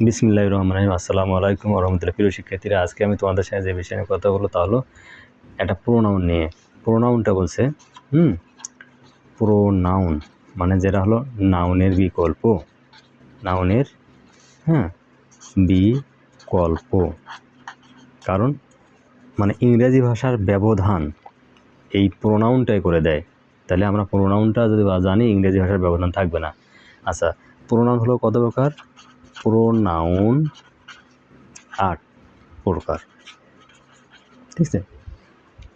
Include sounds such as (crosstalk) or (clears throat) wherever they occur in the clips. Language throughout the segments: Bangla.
বিসমিল্লাহ রহমান রহিম আসসালামু আলাইকুম রহমতুল্লাহ প্রিয় শিক্ষার্থীরা, আজকে আমি তোমাদের সাথে যে বিষয় নিয়ে কথা বলব তা হলো একটা প্রোনাউন নিয়ে। প্রোনাউনটা বলছে, হুম? প্রোনাউন মানে যেটা হলো নাউনের বিকল্প। নাউনের হ্যাঁ বিকল্প। কারণ মানে ইংরেজি ভাষার ব্যবধান এই প্রোনাউনটাই করে দেয়। তাহলে আমরা প্রোনাউনটা যদি জানি, ইংরেজি ভাষার ব্যবধান থাকবে না। আচ্ছা প্রোনাউন হলো কত প্রকার? প্রোনাউন আট প্রকার। ঠিক আছে?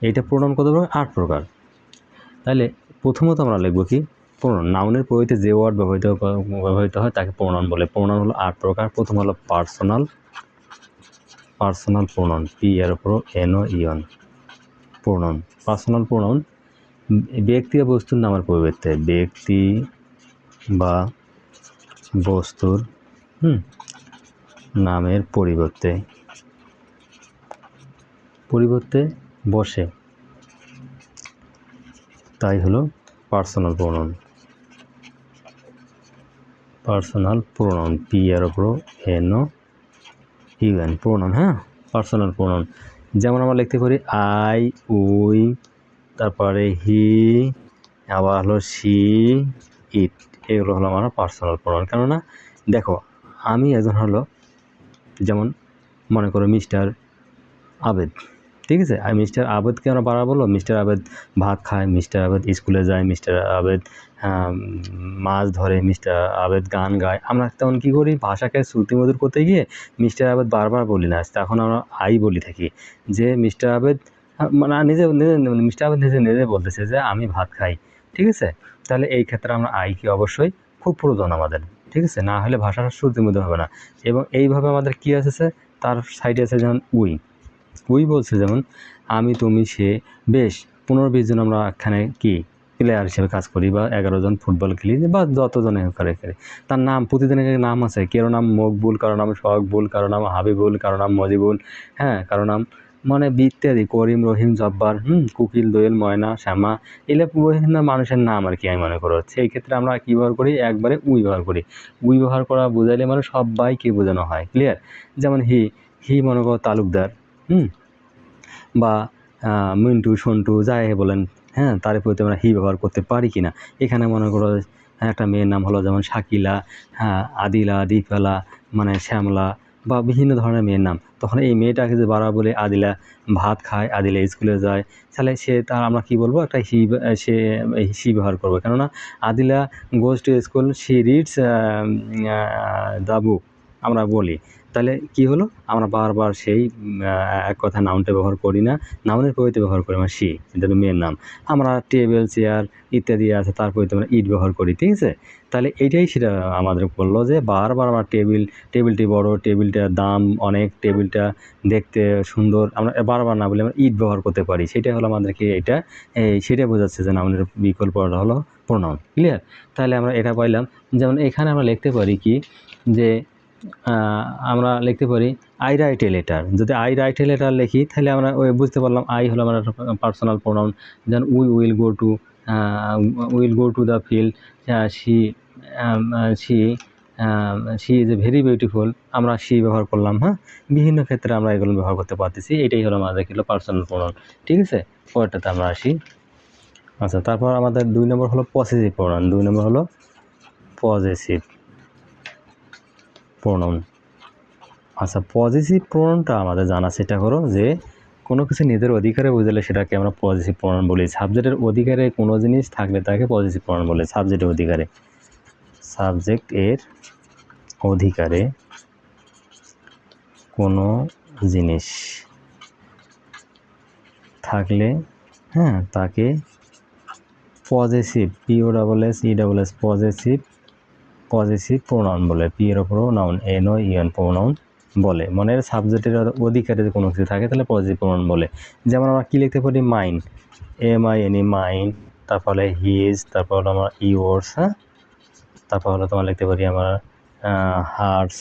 এইটা প্রোনাউন কত প্রকার? আট প্রকার। তাহলে প্রথমত আমরা লিখব কি? প্রোনাউন নাউনের পরিবর্তে যে ওয়ার্ড ব্যবহৃত ব্যবহৃত হয় তাকে প্রোনাউন বলে। প্রোনাউন হলো আট প্রকার, প্রথম হলো পার্সোনাল পার্সোনাল প্রোনাউন পি এর উপর এনও ইয়ন প্রোনাউন পার্সোনাল প্রোনাউন ব্যক্তি বা বস্তুর নামের পরিবর্তে, ব্যক্তি বা বস্তুর হুম। নামের পরিবর্তে। পরিবর্তে বসে। তাই হলো personal pronoun personal pronoun P এর ওপর N O U N pronoun হ্যাঁ? পার্সোনাল প্রোনাউন যেমন আমরা লিখতে পারি আই উই তারপরে হি আবার হলো সি ইট এগুলো হলো আমার পার্সোনাল প্রোনাউন কেননা, দেখো আমি একজন হলো যেমন মনে করো মিস্টার আবেদ, ঠিক আছে? আর মিস্টার আবেদকে আমরা বাড়া বলো মিস্টার আবেদ ভাত খায়, মিস্টার আবেদ স্কুলে যায়, মিস্টার আবেদ মাছ ধরে, মিস্টার আবেদ গান গায়। আমরা তখন কী করি? ভাষাকে শ্রুতিমধুর করতে গিয়ে মিস্টার আবেদ বারবার বলি না। তখন আমরা আই বলি থাকি যে, মিস্টার আবেদ মানে নিজে নিজে মিস্টার আবেদ নিজে নিজে বলতেছে যে, আমি ভাত খাই। ঠিক আছে? তাহলে এই ক্ষেত্রে আমরা আই কি অবশ্যই? খুব প্রয়োজন আমাদের। ঠিক আছে? না হলে ভাষাটা শ্রুতিমধুর হবে না। এবং এইভাবে আমাদের কি আছে তার সাইডে আছে যেমন উই। উই বলছে যেমন, আমি, তুমি, সে, বেশ পনেরো বিশ জন আমরা এখানে কি? প্লেয়ার হিসেবে কাজ করি বা এগারো জন ফুটবল খেলি বা যতজনে করে খেলি। তার নাম প্রতিদিনের নাম আছে। কারও নাম মকবুল, কারও নাম শখবুল কারও নাম হাবিবুল, কারও নাম মজিবুল হ্যাঁ কারও নাম মানে ইত্যাদি করিম রহিম জব্বার হুম কুকিল দোয়েল ময়না শ্যামা এগুলো বিভিন্ন মানুষের নাম আর কি আমি মনে করো। সেই ক্ষেত্রে আমরা কী ব্যবহার করি? একবারে উই ব্যবহার করি। উই ব্যবহার করা বোঝাইলে মানে সবাইকে বোঝানো হয় ক্লিয়ার যেমন হি হি মনে করো তালুকদার হুম? বা মিন্টু সন্টু যাই বলেন হ্যাঁ? তার প্রতি আমরা হি ব্যবহার করতে পারি কি না এখানে মনে করো হ্যাঁ, একটা মেয়ের নাম হলো যেমন শাকিলা হ্যাঁ আদিলা দীপালা মানে শ্যামলা বা বিভিন্ন ধরনের মেয়ের নাম। তখন এই মেয়েটাকে যে বারা বলে আদিলা, ভাত খায়, আদিলা স্কুলে যায়, তাহলে সে তার আমরা কি বলব? একটা হি সে সি ব্যবহার করব। কেননা Adila goes to school, she reads the book আমরা বলি। তাহলে কি হলো? আমরা বারবার সেই এক কথা নাউনটা ব্যবহার করি না। নাউনের পরিবর্তে ব্যবহার করি আমরা সি এটা তো মেয়ের নাম আমরা টেবিল চেয়ার ইত্যাদি আছে, তার পরিবর্তে আমরা ইট ব্যবহার করি, ঠিক আছে? তাহলে এইটাই সেটা আমাদের বলল যে বারবার আমরা টেবিল টেবিলটি বড় টেবিলটার দাম অনেক টেবিলটা দেখতে সুন্দর, আমরা বারবার না বলে আমরা ইট ব্যবহার করতে পারি। সেটাই হলো আমাদেরকে এটা সেটা বোঝাচ্ছে যে নাউনের বিকল্পটা হলো প্রণাম ক্লিয়ার তাহলে আমরা এটা পাইলাম। যেমন এখানে আমরা লিখতে পারি কি, যে আমরা লিখতে পারি আই রাইট এ লেটার যদি আই রাইট এ লেটার লিখি, তাহলে আমরা ওই বুঝতে পারলাম আই হলো আমার পার্সোনাল প্রোনাউন যেমন we will go to will go to the field she she she is a very beautiful আমরা সি ব্যবহার করলাম হ্যাঁ? বিভিন্ন ক্ষেত্রে আমরা এগুলো ব্যবহার করতে পারতেছি, এটাই হলো আমাদের হলো পার্সোনাল প্রোনাউন ঠিক আছে? পরেরটাতে আমরা আসি। আচ্ছা তারপর আমাদের দুই নম্বর হলো পসেসিভ প্রোনাউন দুই নম্বর হলো পজেসিভ প্রোনাউন আচ্ছা পজিটিভ প্রোনাউনটা আমাদের জানা সেটা হলো যে, কোনো কিছু নিজের অধিকারে বুঝলে সেটাকে আমরা পজিটিভ প্রোনাউন বলি। সাবজেক্টের অধিকারে কোনো জিনিস থাকলে তাকে পজিটিভ প্রোনাউন বলে সাবজেক্টের অধিকারে। সাবজেক্ট এর অধিকারে কোনো জিনিস থাকলে হ্যাঁ তাকে positive P O double S E double S positive positive pronoun বলে পি এর ওপরও noun N O E N pronoun বলে। মনের সাবজেক্টের অধিকারে যদি কোনো কিছু থাকে, তাহলে পজিটিভ প্রোনাউন বলে। যেমন আমরা কী লিখতে পারি? Mine M I N E mind তারপরে হিজ তারপর হলো আমার ইওর্স হ্যাঁ? তারপর হলো তোমার লিখতে পারি আমার hers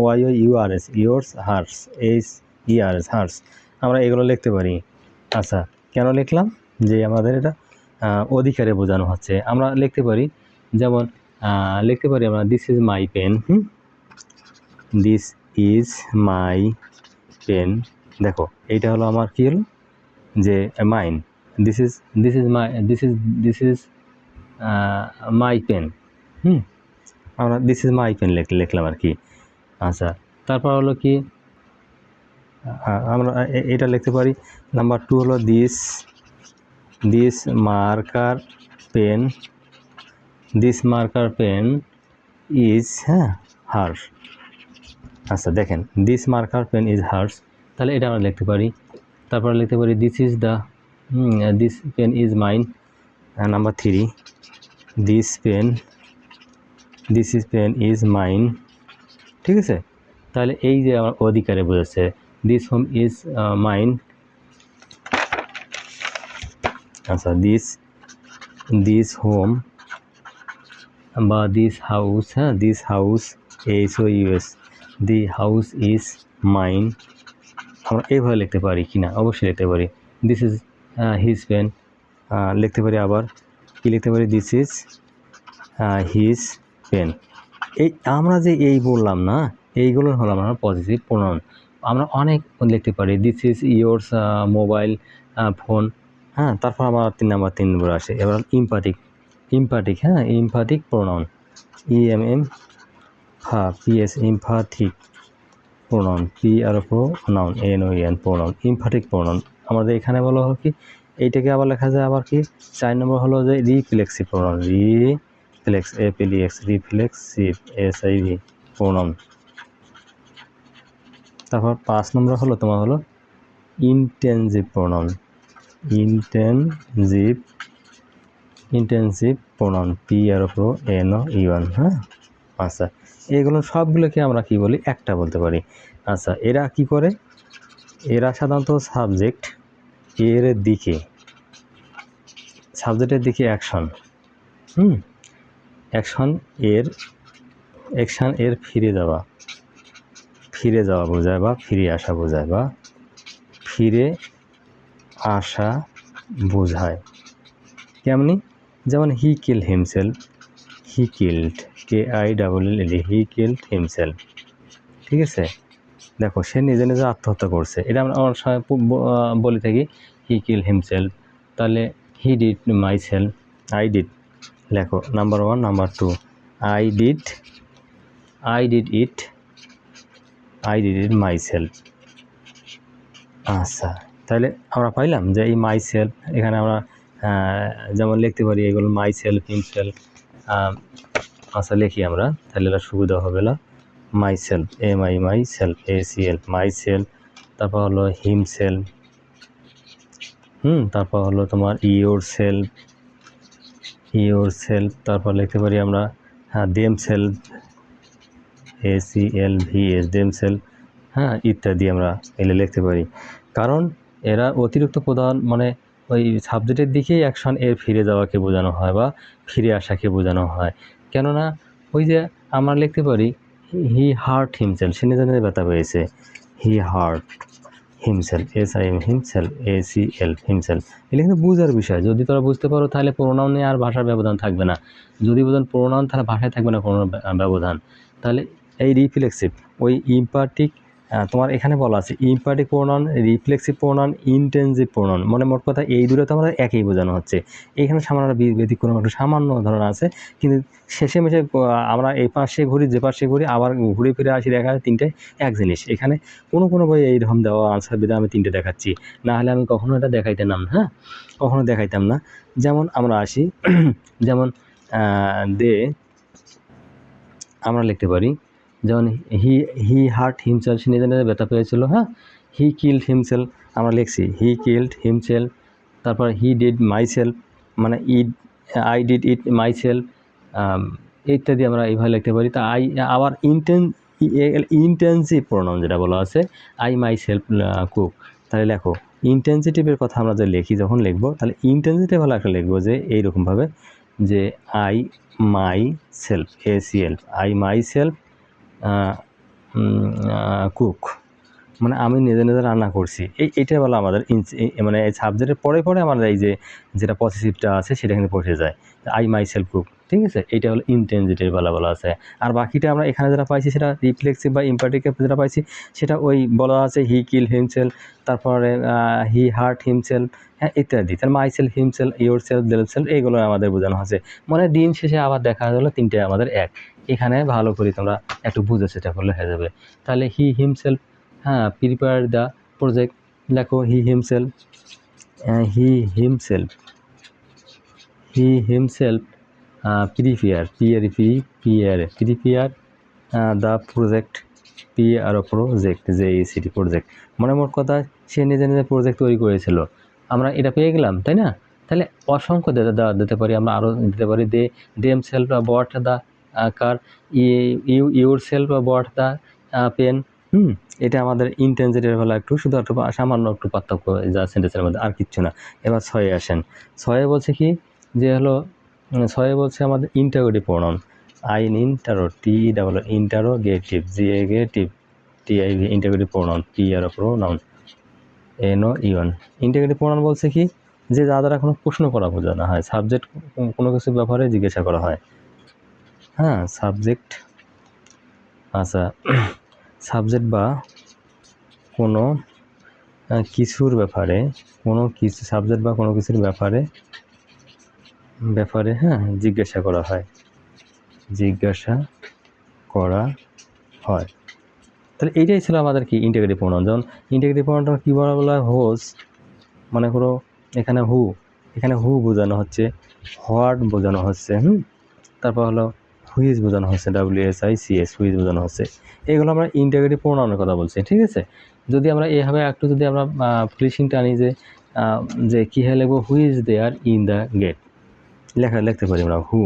Y O U R S yours hers H E R S hers আমরা এগুলো লিখতে পারি। আচ্ছা কেন লিখলাম? যে আমাদের এটা অধিকারে বোঝানো হচ্ছে। আমরা লিখতে পারি, যেমন লিখতে পারি আমরা this is my pen hmm? This is my pen দেখো, এইটা হলো আমার কী হলো? যে mine this is this is my this is this is my pen hmm? আমরা দিস ইজ মাই পেন লিখলাম আর কি। আচ্ছা তারপর হলো কি? আমরা এটা লিখতে পারি। নাম্বার টু হলো this this marker pen this marker pen is হ্যাঁ হার্স আচ্ছা দেখেন this marker pen is hers তাহলে এটা আমরা লিখতে পারি। তারপর লিখতে পারি this is the this pen is mine number three this pen this is pen is mine ঠিক আছে? তাহলে এই যে আমার অধিকারে বোঝাচ্ছে দিস হোম ইজ মাইন আচ্ছা দিস দিস হোম বা দিস হাউস হ্যাঁ this house H O U S the house is mine আমরা এইভাবে লিখতে পারি কি না অবশ্যই লিখতে পারি। দিস ইজ হিজ পেন লিখতে পারি আবার। কি লিখতে পারি? দিস ইজ হিজ পেন এই আমরা যে এই বললাম না, এইগুলো হলো আমরা পজিটিভ প্রোনাউন আমরা অনেক লিখতে পারি। This is yours mobile phone হ্যাঁ তারপর আমার তিন নাম্বার তিন নম্বর আসে। এবার ইম্পাটিক ইম্পাটিক হ্যাঁ? Emphatic pronoun E M M হ্যাঁ P S emphatic pronoun P R pronoun N O N pronoun emphatic pronoun আমাদের এখানে বলা হলো কি, এইটাকে আবার লেখা যায় আবার কি, চার নম্বর হলো যে reflexive pronoun reflex E P X reflexive S I V pronoun তারপর পাঁচ নম্বর হলো তোমার হলো intensive pronoun intensive intensive pronoun P R pro N O U N হ্যাঁ? আচ্ছা এগুলো সবগুলোকে আমরা কি বলি? একটা বলতে পারি। আচ্ছা এরা কি করে? এরা সাধারণত সাবজেক্ট এর দিকে সাবজেক্টের দিকে অ্যাকশন হুম? অ্যাকশন এর অ্যাকশন এর ফিরে যাওয়া ফিরে যাওয়া বোঝায় বা ফিরে আসা বোঝায় বা ফিরে আসা বোঝায়। কেমনি? যেমন he kill himself he killed K I double L L he killed himself ঠিক আছে? দেখো সে নিজে নিজে আত্মহত্যা করছে। এটা আমরা আহ, বলে থাকি হি কিল হিমসেলফ তাহলে he did myself I did লেখো number one number two I did I did it I did it myself আচ্ছা তাহলে আমরা পাইলাম যে এই মাই সেলফ এখানে আমরা যেমন লিখতে পারি এগুলো মাই সেলফ হিমসেলফ আচ্ছা লিখি আমরা, তাহলে সুবিধা হবে না। Myself M I myself A C L myself তারপর হলো হিম সেলফ হুম, তারপর হলো তোমার ইওর সেলফ ইওর সেলফ তারপর লিখতে পারি আমরা হ্যাঁ themself A C L V S themself হ্যাঁ ইত্যাদি আমরা এলে লিখতে পারি। কারণ এরা অতিরিক্ত প্রধান মানে ওই সাবজেক্টের দিকেই অ্যাকশন এর ফিরে যাওয়াকে বোঝানো হয় বা ফিরে আসাকে বোঝানো হয়। কেননা ওই যে আমরা লিখতে পারি হি হার্ট হিমসেল সে নিজে ব্যথা পেয়েছে। He hurt himself S I M himself A C L himself এটা কিন্তু বুঝার বিষয়। যদি তোরা বুঝতে পারো, তাহলে প্রোনাউন নিয়ে আর ভাষার ব্যবধান থাকবে না। যদি বোঝেন প্রোনাউন তাহলে ভাষায় থাকবে না কোনো ব্যবধান। তাহলে এই রিফ্লেক্সিভ ওই ইম্পার্টিক তোমার এখানে বলা আছে emphatic pronoun, reflexive pronoun intensive pronoun. মানে মোট কথা এই দুটো তো আমরা একই বোঝানো হচ্ছে। এখানে সামান্য ব্যতিক্রম, একটু সামান্য ধরনের আছে। কিন্তু শেষে মেশে আমরা এই পাশে ঘুরি, যে পাশে ঘুরি, আবার ঘুরে ফিরে আসি, দেখা যায় তিনটে এক জিনিস। এখানে কোনো কোনো বই এইরকম দেওয়া আনসার বিধে আমি তিনটে দেখাচ্ছি। না হলে আমি কখনো এটা দেখাইতাম হ্যাঁ? কখনো দেখাইতাম না। যেমন আমরা আসি, (clears throat) যেমন দে, আমরা লিখতে পারি যেমন হি হি হার্ট হিমসেল সে নিজে নিজে ব্যথা পেয়েছিল হ্যাঁ? হি কিল্ড হিমসেল আমরা লিখছি হি কিল্ড হিমসেল তারপর হি ডিড মাইসেলফ মানে I'd I did it myself ইত্যাদি আমরা এইভাবে লিখতে পারি। তা আই আবার ইন্টেন ইন্টেন্সিভ প্রোনাউন যেটা বলা আছে আই মাই সেলফ কুক তাহলে লেখো ইন্টেন্সিটিভের কথা আমরা যে লিখি, যখন লিখব, তাহলে ইন্টেন্সিটিভ হলে একটা লিখব যে এইরকমভাবে যে I myself A C L I myself cook মানে আমি নিজে নিজে রান্না করছি। এই এইটা বলা আমাদের মানে এই সাবজেক্টের পরে পরে আমাদের এই যে, যেটা পজিটিভটা আছে সেটা কিন্তু পড়ে যায়। আই মাই সেলফ কুক ঠিক আছে? এটা হলো ইন্টেন্সিটির বেলা, বলা আছে। আর বাকিটা আমরা এখানে যেটা পাইছি সেটা রিফ্লেক্সিভ বা ইম্পার্টিভ যেটা পাইছি, সেটা ওই বলা আছে হি কিল হিমসেল তারপরে হি হার্ট হিমসেল হ্যাঁ ইত্যাদি। তার মাই সেলফ হিমসেল ইয়োর দেল সেলফ এইগুলো আমাদের বোঝানো হচ্ছে মানে দিন শেষে আবার দেখা গেলো তিনটে আমাদের এক। এখানে ভালো করে তোমরা একটু বুঝে সেটা করলে হয়ে যাবে। তাহলে হি হিমসেলফ হ্যাঁ প্রিপেয়ার দ্য প্রজেক্ট লেখো he himself he himself he himself prepare pare P pare prepare the project P R project যে সিটি প্রজেক্ট মানে মোট কথা, সে নিজে নিজে প্রজেক্ট তৈরি করেছিল। আমরা এটা পেয়ে গেলাম, তাই না? তাহলে অসংখ্য দেওয়া দিতে পারি, আমরা আরও দিতে পারি। দে দেম সেলফ বা bought the car you yourself bought the pen hmm, এটা আমাদের ইন্টেন্সিটির হলো একটু শুধু একটু সামান্য একটু পার্থক্য যা সেন্টেন্সের মধ্যে, আর কিচ্ছু না। এবার ছয়ে আসেন। ছয়ে বলছে কি? যে হলো ছয়ে বলছে আমাদের interrogative pronoun I N intero T double intero interrogative G A gative T I V interrogative pronoun P R pronoun N O U N interrogative pronoun বলছে কি? যে যা দ্বারা কোনো প্রশ্ন করা বোঝানো হয় সাবজেক্ট কোনো কিছু ব্যাপারে জিজ্ঞাসা করা হয়। হ্যাঁ সাবজেক্ট আচ্ছা সাবজেক্ট বা কোনো কিছুর ব্যাপারে, কোনো কিছু সাবজেক্ট বা কোনো কিছুর ব্যাপারে ব্যাপারে হ্যাঁ জিজ্ঞাসা করা হয়। জিজ্ঞাসা করা হয়। তাহলে এইটাই ছিল আমাদের কি ইন্টিগ্রেটিভ প্রণয়ন যেমন ইন্টিগ্রেটিভ প্রণয়নটা কী বলা বলা হোস মানে করো এখানে হু এখানে হু বোঝানো হচ্ছে হোয়াট বোঝানো হচ্ছে, হুম? তারপর হলো হুইজ বোঝানো হচ্ছে W S I C S whose বোঝানো হচ্ছে। এগুলো আমরা ইন্টিগ্রেটিভ প্রণয়নের কথা বলছি, ঠিক আছে? যদি আমরা এভাবে একটু যদি আমরা ফিনিশিংটা আনি যে যে কী হয়ে লিখব? Whose there in the gate লেখা, লিখতে পারি আমরা হু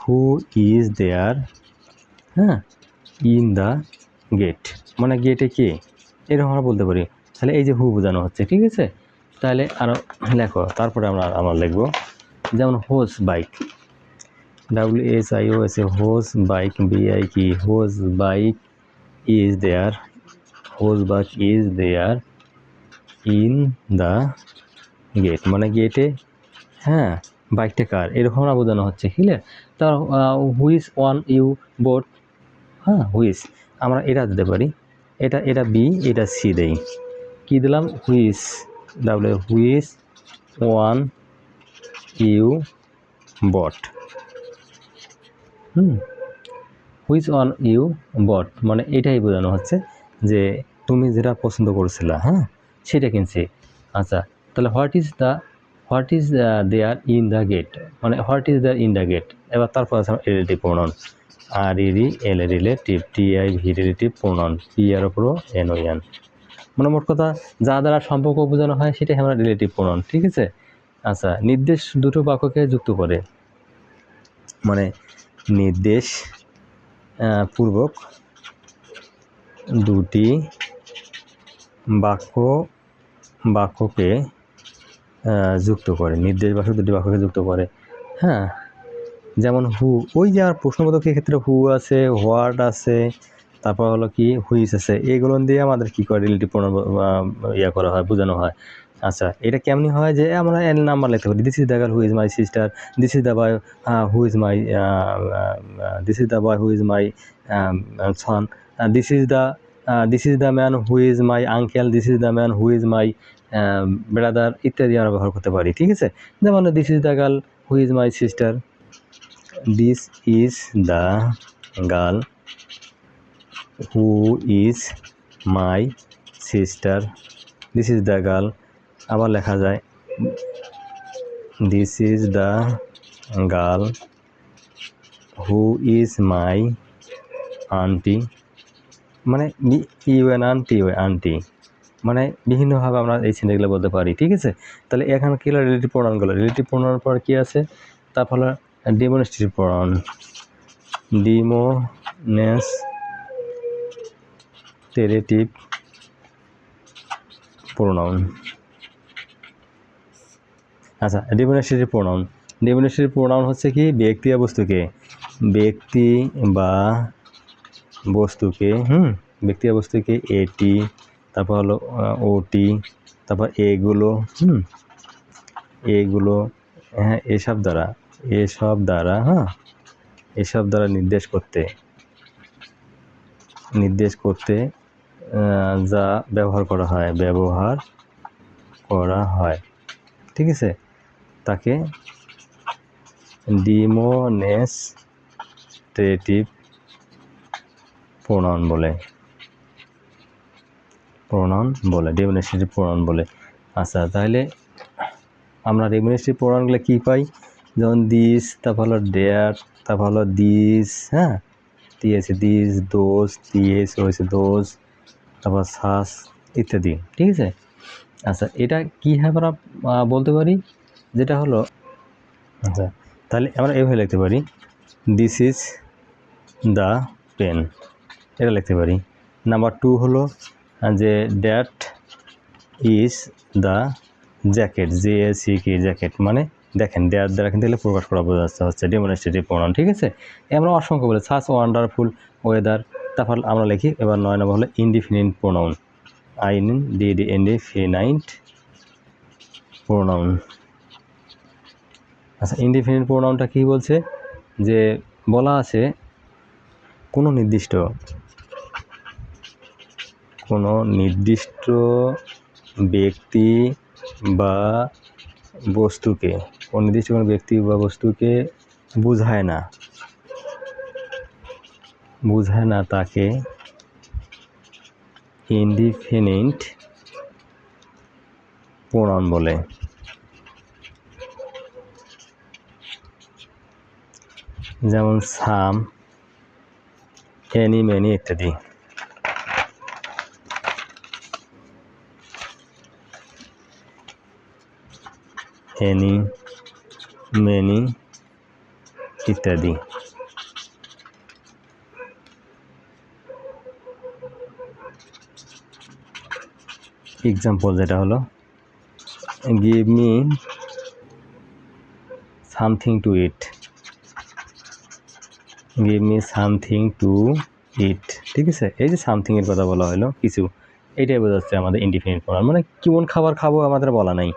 হু ইজ দেয়ার হ্যাঁ? ইন দ্য গেট মানে গেটে কে? এরকম আমরা বলতে পারি। তাহলে এই যে হু বোঝানো হচ্ছে, ঠিক আছে? তাহলে আরও লেখো, তারপরে আমরা আমরা লিখব। যেমন হোস বাইক। এ হোস বাইক বিআই কি whose bike is there whose bike is there in the gate মানে গেটে হ্যাঁ বাইকটা কার? এরকম না বোঝানো হচ্ছে ক্লিয়ার তার হুইস ওয়ান ইউ বোট হ্যাঁ হুইস আমরা এটা দিতে পারি, এটা এটা বি এটা সি দেই। কী দিলাম? Whose W whose one you bought hmm. Which one you bought মানে এটাই বোঝানো হচ্ছে যে তুমি যেটা পছন্দ করছিলা হ্যাঁ? সেটা কিনছি। আচ্ছা তাহলে what is the what is there in the gate মানে what is there in the gate এবার তারপর আছে রিলেটিভ প্রোনাউন আর ইরি L A relative T I V relative pronoun P R ওপরও এন ও এন মানে মোট কথা, যা দ্বারা সম্পর্ক বোঝানো হয়, সেটাই আমরা রিলেটিভ প্রোনাউন ঠিক আছে? আচ্ছা নির্দেশ দুটো বাক্যকে যুক্ত করে। মানে নির্দেশ পূর্বক দুটি বাক্য, বাক্যকে যুক্ত করে। নির্দেশ বাক্য দুটি বাক্যকে যুক্ত করে। হ্যাঁ যেমন হু, ওই যে আর প্রশ্নবোধকের ক্ষেত্রে হু আছে, হোয়াট আছে, তারপর হলো কি হুইস আছে, এগুলো দিয়ে আমাদের কী করে রিলেটিভ ইয়া করা হয়, বোঝানো হয়। আচ্ছা এটা কেমনি হয় যে আমরা এল নাম্বার লিখতে পারি? This is the girl who is my sister this is the boy who is my this is the boy who is my son this is the this is the man who is my uncle this is the man who is my brother ইত্যাদি আমরা ব্যবহার করতে পারি, ঠিক আছে? যেমন this is the girl who is my sister this is the girl who is my sister this is the girl আবার লেখা যায় this is the girl who is my aunty মানে ইউ এন আন্টি, ওই আন্টি। মানে বিভিন্নভাবে আমরা এই সিনেগুলো বলতে পারি, ঠিক আছে? তাহলে এখানে কী হলো? রিলেটিভ প্রণয়নগুলো রিলেটিভ প্রণয়নের পর কী আছে? তার হলো ডিমনস্ট্রেটিভ প্রণয়ন ডিমোনেস টেরেটিভ প্রোনাউন আচ্ছা ডিমোনেস্ট্রেটিভ প্রোনাউন ডিমোনেস্ট্রেটিভ প্রোনাউন হচ্ছে কি? ব্যক্তি বা বস্তুকে। ব্যক্তি বা বস্তুকে, হুম? ব্যক্তি বা বস্তুকে এটি, তারপর হলো ওটি, তারপর এগুলো, হুম? এগুলো হ্যাঁ এসব দ্বারা এসব দ্বারা হ্যাঁ? এসব দ্বারা নির্দেশ করতে। নির্দেশ করতে যা ব্যবহার করা হয়, ব্যবহার করা হয়। ঠিক আছে? তাকে ডিমোনেস্ট্রেটিভ প্রণয়ন বলে। প্রণয়ন বলে ডেমোনেস্ট্রেটিভ প্রণয়ন বলে। আচ্ছা তাহলে আমরা ডেমোনেস্ট্রেটিভ প্রণয়নগুলো কী পাই? যেমন দিস তারপর হলো ডেয়ার তারপর হলো দিস হ্যাঁ? দিয়েছে দিস দোষ দিয়েস হয়েছে দোষ তারপর শ্বাস ইত্যাদি, ঠিক আছে? আচ্ছা এটা কী আমরা বলতে পারি? যেটা হলো আচ্ছা তাহলে আমরা এভাবে লিখতে পারি দিস ইজ দ্য পেন এটা লিখতে পারি। নাম্বার টু হলো যে that is the jacket J A C K jacket মানে দেখেন দেয়ার দ্বারা কিন্তু এগুলো প্রকাশ করা বোঝাচ্ছে হচ্ছে ডেমনস্ট্রেটিভ প্রণাম ঠিক আছে? আমরা অসংখ্য বলে সাস ওয়ান্ডারফুল ওয়েদার তারপর আমরা লিখি, এবার নয় নম্বর হলো indefinite pronoun I N D D N D indefinite pronoun আচ্ছা ইনডিফিনিট প্রোনাউনটা কী বলছে? যে বলা আছে কোনো নির্দিষ্ট কোনো নির্দিষ্ট ব্যক্তি বা বস্তুকে, কোনো নির্দিষ্ট কোনো ব্যক্তি বা বস্তুকে বোঝায় না। বোঝায় না তাকে ইনডিফিনিট প্রণয়ন বলে। যেমন সাম, এনি, মেনি ইত্যাদি। এনি, মেনি ইত্যাদি। এক্সাম্পল যেটা হলো give me something to eat give me something to eat ঠিক আছে? এই যে সামথিংয়ের কথা বলা হলো, কিছু। এইটাই বোঝাচ্ছে আমাদের ইন্ডিফিনিট প্রণাম মানে কেমন খাবার খাব আমাদের বলা নাই।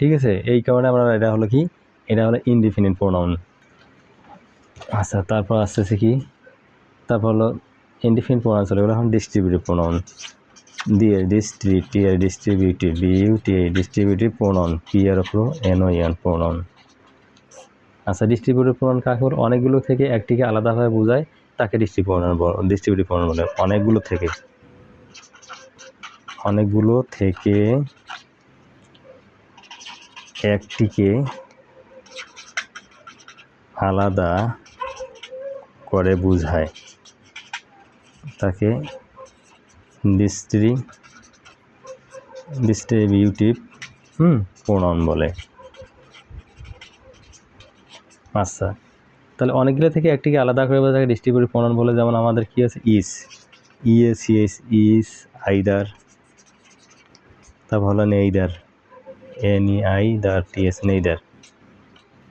ঠিক আছে? এই কারণে আমরা, এটা হলো কি? এটা হলো ইনডিফিনিট প্রোনাউন আচ্ছা তারপর আসতেছে কি? তারপর হলো ইনডিফিনিট প্রোনাউন চলে গেলো। এখন ডিস্ট্রিবিউটিভ প্রোনাউন দিয়ে distributive distributive beauty distributive pronoun P এর ওপর এন ও এন প্রোনাউন আচ্ছা ডিস্ট্রিবিউটিভ প্রমাণ কাকে বলে অনেকগুলো থেকে একটিকে আলাদাভাবে বোঝায়, তাকে ডিস্ট্রিবিউটিভ প্রোনাউন ডিস্ট্রিবিউটিভ প্রোনাউন বলে। অনেকগুলো থেকে। অনেকগুলো থেকে একটিকে আলাদা করে বোঝায়, তাকে ডিস্ট্রি ডিস্ট্রিবিউটিভ হুম প্রণয়ন বলে। আচ্ছা তাহলে অনেকগুলো থেকে একটিকে আলাদা করে তাকে ডিস্ট্রিবিউটিভ প্রণয়ন বলে। যেমন আমাদের কি আছে? Each. E A C S each, either. তারপর হলো নেইদার এন ই আই দার, টি এস নেইদার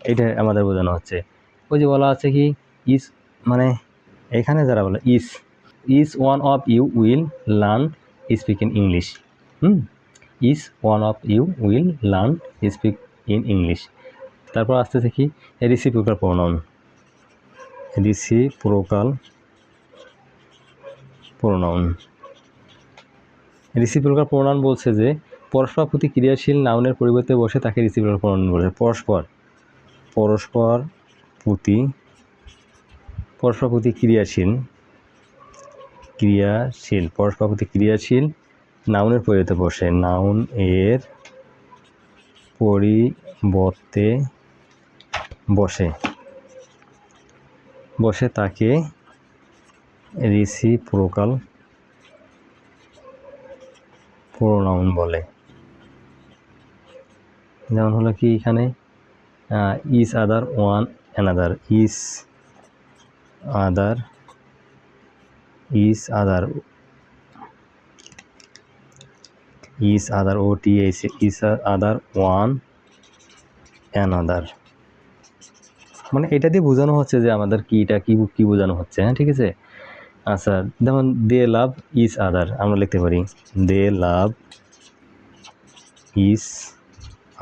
এইটা আমাদের বোঝানো হচ্ছে। ওই যে বলা আছে কি? ইস মানে এখানে যারা বলে, each. Each one of you will learn speak in English. Hmm? Each one of you will learn speak in English. তারপর আসতেছে কি reciprocal pronoun reciprocal pronoun reciprocal pronoun বলছে যে, পরস্পর প্রতি ক্রিয়াশীল নাউনের পরিবর্তে বসে তাকে রিসিপ্রোকাল প্রোনাউন বলে। পরস্পর পরস্পর প্রতি পরস্পর প্রতি ক্রিয়াশীল ক্রিয়াশীল, পরস্পর প্রতি ক্রিয়াশীল নাউনের পরিবর্তে বসে। নাউন এর পরিবর্তে বসে। বসে তাকে রিসিপ্রোকাল প্রোনাউন বলে। যেমন হলো কি এখানে each other one another each other each other each other O T each other one another মানে এটা দিয়ে বোঝানো হচ্ছে যে আমাদের কি এটা কি কি বোঝানো হচ্ছে হ্যাঁ ঠিক আছে? আচ্ছা যেমন দে লাভ ইজ আদার, আমরা লিখতে পারি, দে লাভ ইস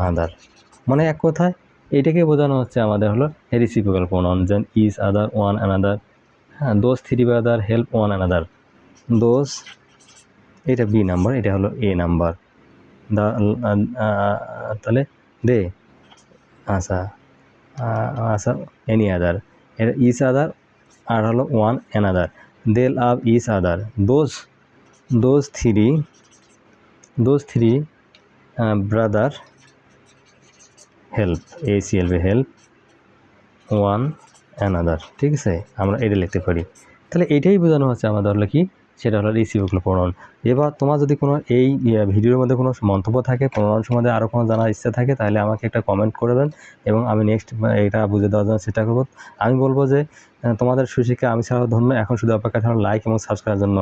আদার। মানে এক কথায় এটাকে বোঝানো হচ্ছে আমাদের হলো রেসিপিক্যাল প্রোনাউন যেন ইজ আদার, ওয়ান অ্যানাদার হ্যাঁ those three brother, help one another. Those এটা বি নাম্বার, এটা হলো এ নাম্বার। দা তাহলে দে আচ্ছা। এনি আদার এটা ইজ আদার আর হলো one another they love is other those those three those three brother help A C L help one another ঠিক আছে? আমরা এটা লিখতে পারি। তাহলে এটাই বোঝানো হচ্ছে আমাদের হলো কি? সেটা হলো রিসিভেবল প্রণয়ন এবার তোমার যদি কোনো এই ইয়ে, ভিডিওর মধ্যে কোনো মন্তব্য থাকে প্রণয়ন সম্বন্ধে আরও কোনো জানার ইচ্ছা থাকে তাহলে আমাকে একটা কমেন্ট করবেন এবং আমি নেক্সট এটা বুঝে দেওয়ার জন্য চেষ্টা করব। আমি বলব যে তোমাদের সুশিক্ষা আমি ছাড়াও ধন্য। এখন শুধু অপেক্ষা লাইক এবং সাবস্ক্রাইবের জন্য।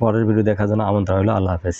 পরের ভিডিও দেখার জন্য আমন্ত্রণ হলো আল্লাহ হাফেজ।